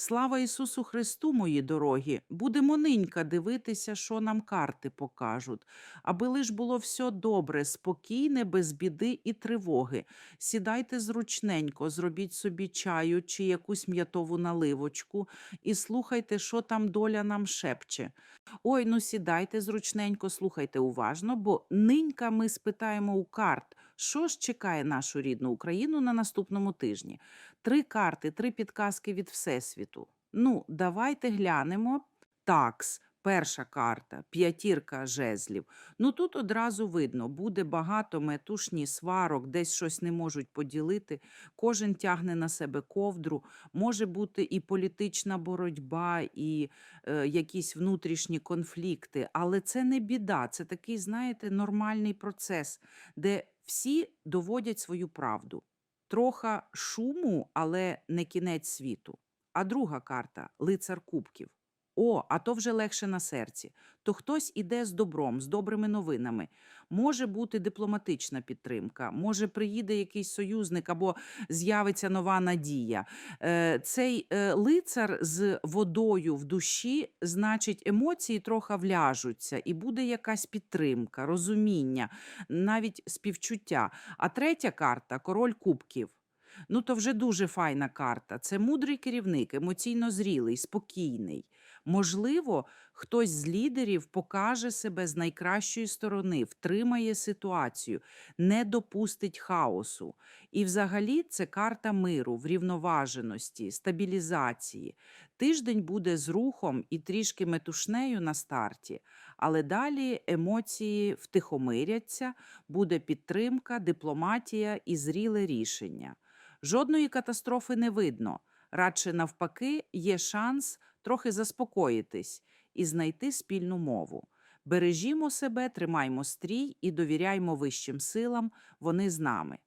Слава Ісусу Христу, мої дорогі! Будемо нинька дивитися, що нам карти покажуть. Аби лиш було все добре, спокійне, без біди і тривоги. Сідайте зручненько, зробіть собі чаю чи якусь м'ятову наливочку і слухайте, що там доля нам шепче. Ой, ну сідайте зручненько, слухайте уважно, бо нинька ми спитаємо у карт, що ж чекає нашу рідну Україну на наступному тижні. Три карти, три підказки від Всесвіту. Ну, давайте глянемо. Такс, перша карта, п'ятірка жезлів. Ну тут одразу видно, буде багато метушні сварок, десь щось не можуть поділити. Кожен тягне на себе ковдру. Може бути і політична боротьба, і е, якісь внутрішні конфлікти. Але це не біда. Це такий, знаєте, нормальний процес, де всі доводять свою правду. Троха шуму, але не кінець світу. А друга карта лицар кубків. О, а то вже легше на серці. То хтось іде з добром, з добрими новинами. Може бути дипломатична підтримка, може приїде якийсь союзник або з'явиться нова надія. Е, Цей е, лицар з водою в душі, значить, емоції трохи вляжуться, і буде якась підтримка, розуміння, навіть співчуття. А третя карта король кубків. Ну, то вже дуже файна карта. Це мудрий керівник, емоційно зрілий, спокійний. Можливо, хтось з лідерів покаже себе з найкращої сторони, втримає ситуацію, не допустить хаосу. І взагалі це карта миру, врівноваженості, стабілізації. Тиждень буде з рухом і трішки метушнею на старті, але далі емоції втихомиряться, буде підтримка, дипломатія і зріле рішення. Жодної катастрофи не видно. Радше навпаки, є шанс трохи заспокоїтись і знайти спільну мову. Бережімо себе, тримаймо стрій і довіряймо вищим силам, вони з нами.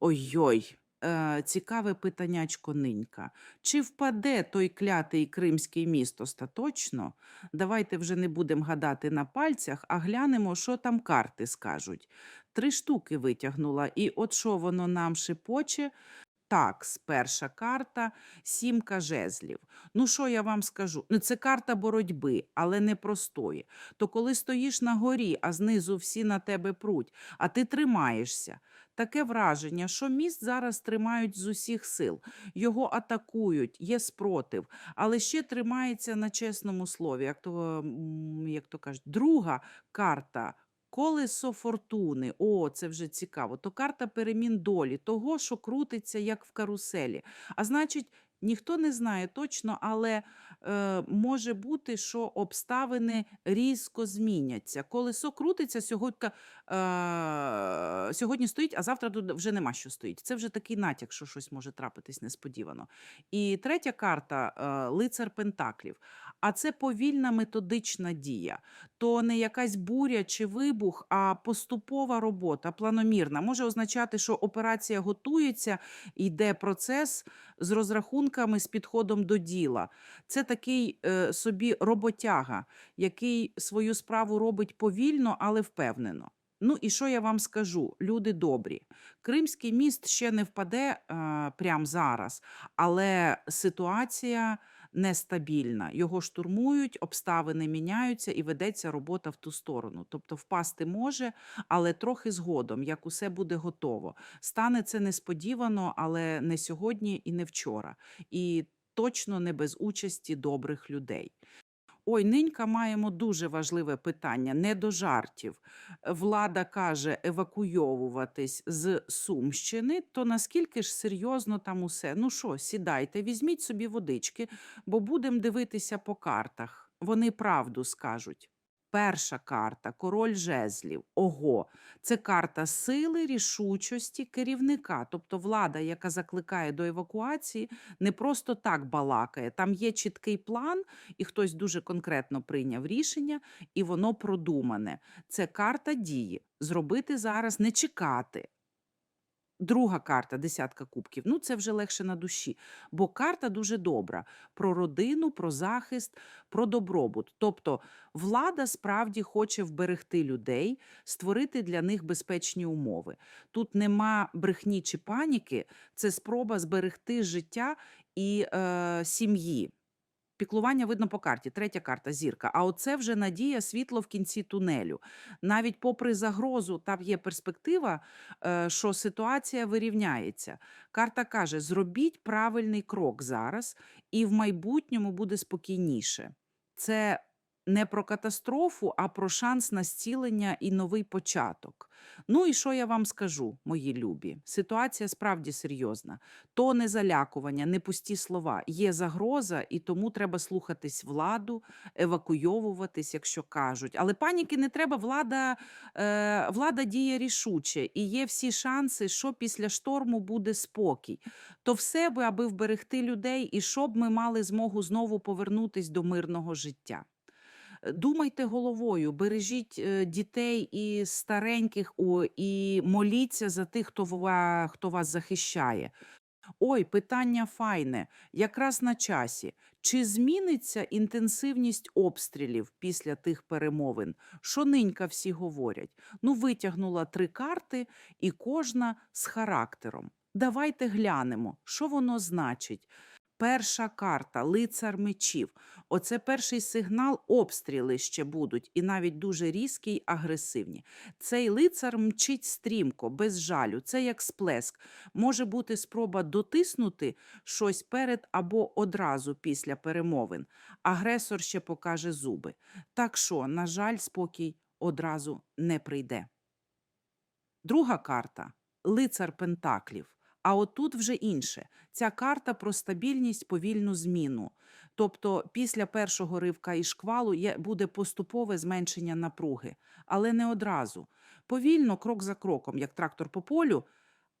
Ой-ой, е, цікаве питаннячко нинька. Чи впаде той клятий кримський міст остаточно? Давайте вже не будемо гадати на пальцях, а глянемо, що там карти скажуть. Три штуки витягнула, і от що воно нам шепоче. Такс, перша карта, сімка жезлів. Ну, що я вам скажу? Ну, це карта боротьби, але не простої. То коли стоїш на горі, а знизу всі на тебе пруть, а ти тримаєшся. Таке враження, що міст зараз тримають з усіх сил. Його атакують, є спротив, але ще тримається на чесному слові. Як то, як то кажуть, друга карта Колесо фортуни, о, це вже цікаво. То карта перемін долі, того, що крутиться як в каруселі. А значить, ніхто не знає точно, але е, може бути, що обставини різко зміняться. Колесо крутиться сьогодні, е, сьогодні стоїть, а завтра тут вже нема що стоїть. Це вже такий натяк, що щось може трапитись несподівано. І третя карта е, лицар Пентаклів. А це повільна методична дія. То не якась буря чи вибух, а поступова робота, планомірна. Може означати, що операція готується, йде процес з розрахунками, з підходом до діла. Це такий е, собі роботяга, який свою справу робить повільно, але впевнено. Ну і що я вам скажу, люди добрі. Кримський міст ще не впаде е, прямо зараз, але ситуація нестабільна. Його штурмують, обставини міняються і ведеться робота в ту сторону. Тобто впасти може, але трохи згодом, як усе буде готово. Стане це несподівано, але не сьогодні і не вчора. І точно не без участі добрих людей. Ой, нинька маємо дуже важливе питання, не до жартів. Влада каже евакуйовуватись з Сумщини, то наскільки ж серйозно там усе? Ну що, сідайте, візьміть собі водички, бо будемо дивитися по картах. Вони правду скажуть. Перша карта король жезлів. Ого, це карта сили, рішучості керівника, тобто влада, яка закликає до евакуації, не просто так балакає. Там є чіткий план, і хтось дуже конкретно прийняв рішення, і воно продумане. Це карта дії. Зробити зараз, не чекати. Друга карта десятка кубків. Ну, це вже легше на душі, бо карта дуже добра про родину, про захист, про добробут. Тобто влада справді хоче вберегти людей, створити для них безпечні умови. Тут нема брехні чи паніки, це спроба зберегти життя і е, сім'ї. Піклування видно по карті, третя карта зірка. А оце вже надія, світло в кінці тунелю. Навіть попри загрозу, там є перспектива, е, що ситуація вирівняється. Карта каже: зробіть правильний крок зараз, і в майбутньому буде спокійніше. Це не про катастрофу, а про шанс на зцілення і новий початок. Ну і що я вам скажу, мої любі? Ситуація справді серйозна. То не залякування, не пусті слова. Є загроза, і тому треба слухатись владу, евакуйовуватись, якщо кажуть. Але паніки не треба. Влада, е, влада діє рішуче, і є всі шанси, що після шторму буде спокій. То все би, аби вберегти людей, і щоб ми мали змогу знову повернутись до мирного життя. Думайте головою, бережіть е, дітей і стареньких, і моліться за тих, хто вас захищає. Ой, питання файне, якраз на часі. Чи зміниться інтенсивність обстрілів після тих перемовин? Що нинька всі говорять? Ну, витягнула три карти, і кожна з характером. Давайте глянемо, що воно значить. Перша карта лицар мечів. Оце перший сигнал, обстріли ще будуть, і навіть дуже різкі й агресивні. Цей лицар мчить стрімко, без жалю. Це як сплеск. Може бути спроба дотиснути щось перед або одразу після перемовин. Агресор ще покаже зуби. Так що, на жаль, спокій одразу не прийде. Друга карта лицар Пентаклів. А отут вже інше. Ця карта про стабільність, повільну зміну. Тобто, після першого ривка і шквалу є, буде поступове зменшення напруги, але не одразу. Повільно, крок за кроком, як трактор по полю,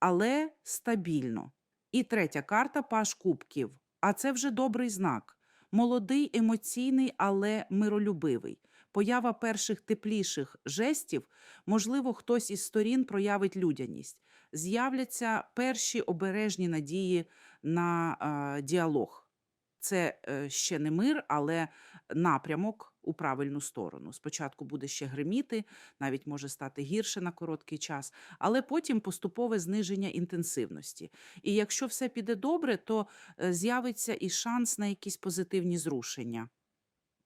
але стабільно. І третя карта Паш Кубків. А це вже добрий знак. Молодий, емоційний, але миролюбивий. Поява перших тепліших жестів, можливо, хтось із сторін проявить людяність. З'являться перші обережні надії на діалог. Це е, ще не мир, але напрямок у правильну сторону. Спочатку буде ще гриміти, навіть може стати гірше на короткий час, але потім поступове зниження інтенсивності. І якщо все піде добре, то е, з'явиться і шанс на якісь позитивні зрушення.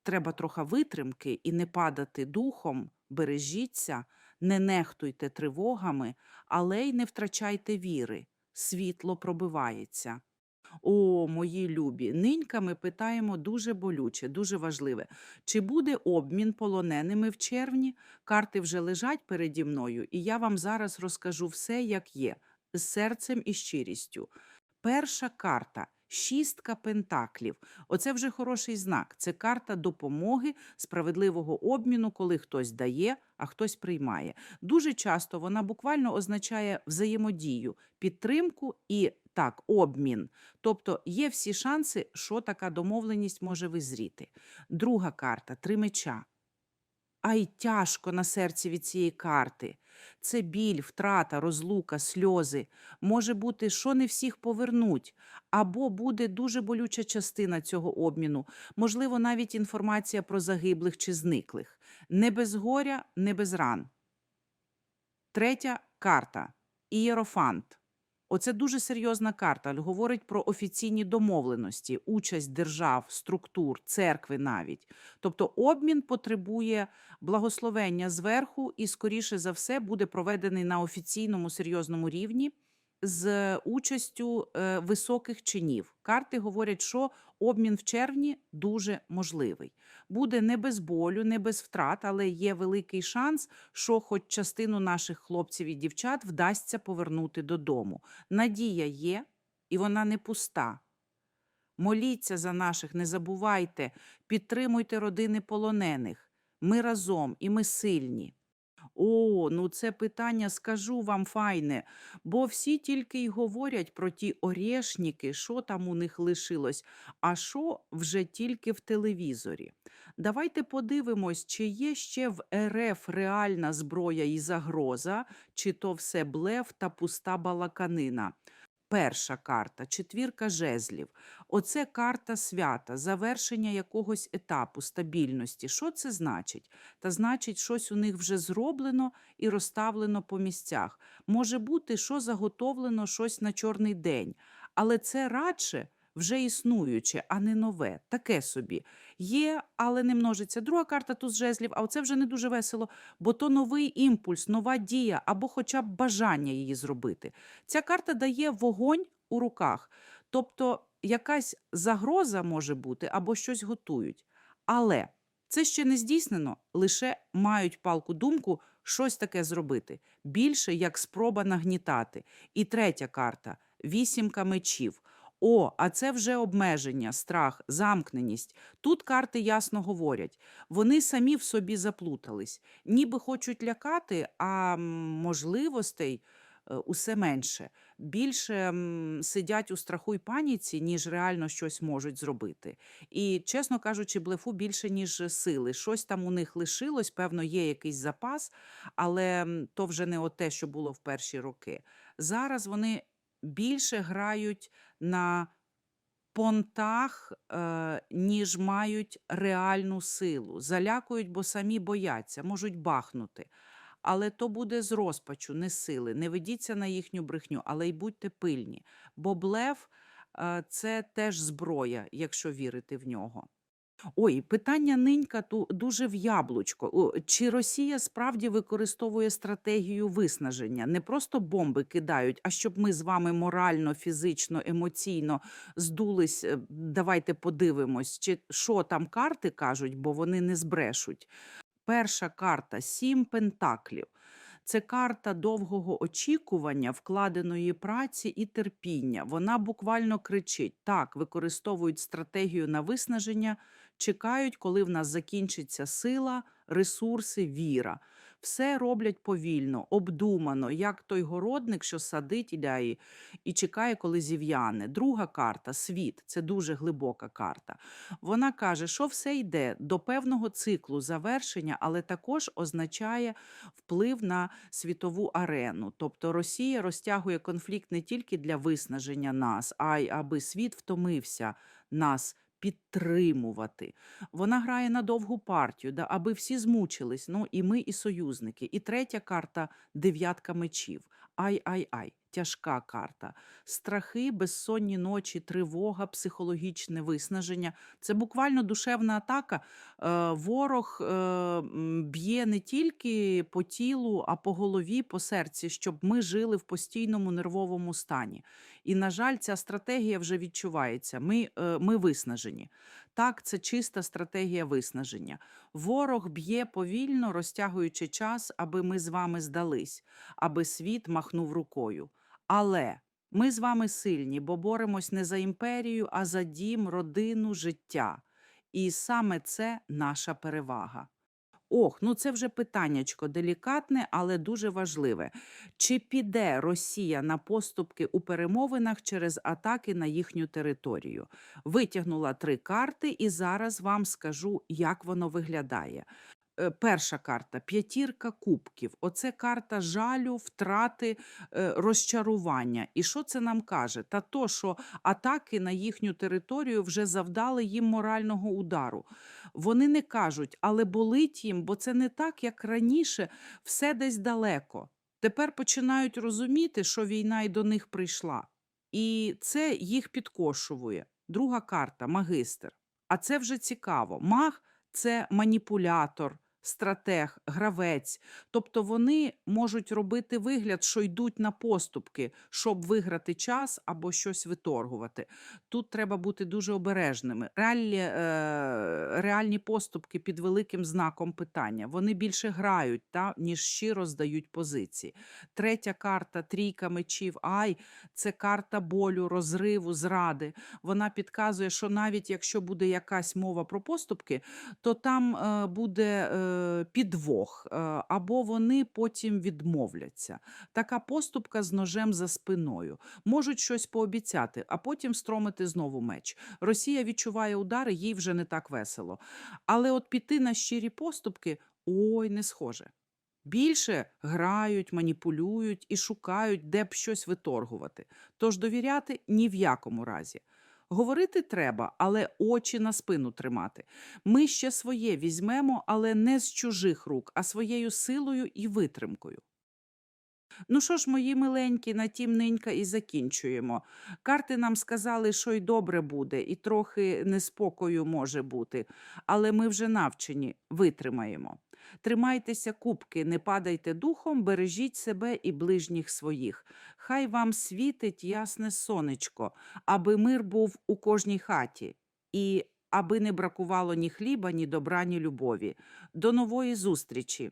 Треба трохи витримки і не падати духом, бережіться, не нехтуйте тривогами, але й не втрачайте віри. Світло пробивається. О, мої любі, нинька ми питаємо дуже болюче, дуже важливе. Чи буде обмін полоненими в червні? Карти вже лежать переді мною, і я вам зараз розкажу все, як є, з серцем і щирістю. Перша карта шістка пентаклів. Оце вже хороший знак. Це карта допомоги, справедливого обміну, коли хтось дає, а хтось приймає. Дуже часто вона буквально означає взаємодію, підтримку і так, обмін. Тобто є всі шанси, що така домовленість може визріти. Друга карта три меча. Ай, тяжко на серці від цієї карти. Це біль, втрата, розлука, сльози. Може бути, що не всіх повернуть, або буде дуже болюча частина цього обміну, можливо, навіть інформація про загиблих чи зниклих. Не без горя, не без ран. Третя карта Ієрофант. Оце дуже серйозна карта. Говорить про офіційні домовленості, участь держав, структур, церкви навіть. Тобто обмін потребує благословення зверху і, скоріше за все, буде проведений на офіційному серйозному рівні з участю е, високих чинів. Карти говорять, що обмін в червні дуже можливий. Буде не без болю, не без втрат, але є великий шанс, що хоч частину наших хлопців і дівчат вдасться повернути додому. Надія є, і вона не пуста. Моліться за наших, не забувайте, підтримуйте родини полонених. Ми разом і ми сильні. О, ну це питання, скажу вам файне, бо всі тільки й говорять про ті орешники, що там у них лишилось, а що вже тільки в телевізорі. Давайте подивимось, чи є ще в РФ реальна зброя і загроза, чи то все блеф та пуста балаканина. Перша карта четвірка жезлів. Оце карта свята, завершення якогось етапу стабільності. Що це значить? Та значить, щось у них вже зроблено і розставлено по місцях. Може бути, що заготовлено щось на чорний день, але це радше вже існуюче, а не нове. Таке собі. Є, але не множиться. Друга карта туз жезлів, а оце вже не дуже весело, бо то новий імпульс, нова дія або хоча б бажання її зробити. Ця карта дає вогонь у руках. Тобто якась загроза може бути або щось готують. Але це ще не здійснено, лише мають палку думку щось таке зробити. Більше як спроба нагнітати. І третя карта вісімка мечів. О, а це вже обмеження, страх, замкненість. Тут карти ясно говорять. Вони самі в собі заплутались, ніби хочуть лякати, а можливостей е, усе менше. Більше сидять у страху й паніці, ніж реально щось можуть зробити. І, чесно кажучи, блефу більше, ніж сили. Щось там у них лишилось, певно, є якийсь запас, але то вже не те, що було в перші роки. Зараз вони більше грають на понтах, е, ніж мають реальну силу. Залякують, бо самі бояться, можуть бахнути. Але то буде з розпачу, не сили. Не ведіться на їхню брехню, але й будьте пильні. Бо блеф е, це теж зброя, якщо вірити в нього. Ой, питання нинька ту дуже в яблучко. Чи Росія справді використовує стратегію виснаження? Не просто бомби кидають, а щоб ми з вами морально, фізично, емоційно здулись. е, Давайте подивимось, чи що там карти кажуть, бо вони не збрешуть. Перша карта сім пентаклів. Це карта довгого очікування, вкладеної праці і терпіння. Вона буквально кричить: так, використовують стратегію на виснаження, чекають, коли в нас закінчиться сила, ресурси, віра. Все роблять повільно, обдумано, як той городник, що садить і, і чекає, коли зів'яне. Друга карта світ це дуже глибока карта. Вона каже, що все йде до певного циклу завершення, але також означає вплив на світову арену. Тобто Росія розтягує конфлікт не тільки для виснаження нас, а й аби світ втомився нас підтримувати. Вона грає на довгу партію, да, аби всі змучились. Ну і ми, і союзники. І третя карта дев'ятка мечів. Ай-ай-ай, тяжка карта. Страхи, безсонні ночі, тривога, психологічне виснаження. Це буквально душевна атака. Е, ворог е, б'є не тільки по тілу, а по голові, по серці, щоб ми жили в постійному нервовому стані. І, на жаль, ця стратегія вже відчувається. Ми, е, ми виснажені. Так, це чиста стратегія виснаження. Ворог б'є повільно, розтягуючи час, аби ми з вами здались, аби світ махнув рукою. Але ми з вами сильні, бо боремось не за імперію, а за дім, родину, життя. І саме це наша перевага. Ох, ну це вже питаннячко делікатне, але дуже важливе. Чи піде Росія на поступки у перемовинах через атаки на їхню територію? Витягнула три карти, і зараз вам скажу, як воно виглядає. Е, Перша карта п'ятірка кубків. Оце карта жалю, втрати, е, розчарування. І що це нам каже? Та то, що атаки на їхню територію вже завдали їм морального удару. Вони не кажуть, але болить їм, бо це не так, як раніше, все десь далеко. Тепер починають розуміти, що війна й до них прийшла. І це їх підкошує. Друга карта магистр. А це вже цікаво. Маг це маніпулятор, стратег, гравець. Тобто вони можуть робити вигляд, що йдуть на поступки, щоб виграти час або щось виторгувати. Тут треба бути дуже обережними. Реальні, е, реальні поступки під великим знаком питання. Вони більше грають, та, ніж щиро здають позиції. Третя карта трійка мечів. Ай, це карта болю, розриву, зради. Вона підказує, що навіть якщо буде якась мова про поступки, то там е, буде е, підвох, е, або вони потім відмовляться. Така поступка з ножем за спиною. Можуть щось пообіцяти, а потім стромити знову меч. Росія відчуває удари, їй вже не так весело. Але от піти на щирі поступки ой, не схоже. Більше грають, маніпулюють і шукають, де б щось виторгувати. Тож довіряти ні в якому разі. Говорити треба, але очі на спину тримати. Ми ще своє візьмемо, але не з чужих рук, а своєю силою і витримкою. Ну що ж, мої миленькі, на тім ненька і закінчуємо. Карти нам сказали, що й добре буде, і трохи неспокою може бути, але ми вже навчені, витримаємо. Тримайтеся кубки, не падайте духом, бережіть себе і ближніх своїх. Хай вам світить ясне сонечко, аби мир був у кожній хаті, і аби не бракувало ні хліба, ні добра, ні любові. До нової зустрічі!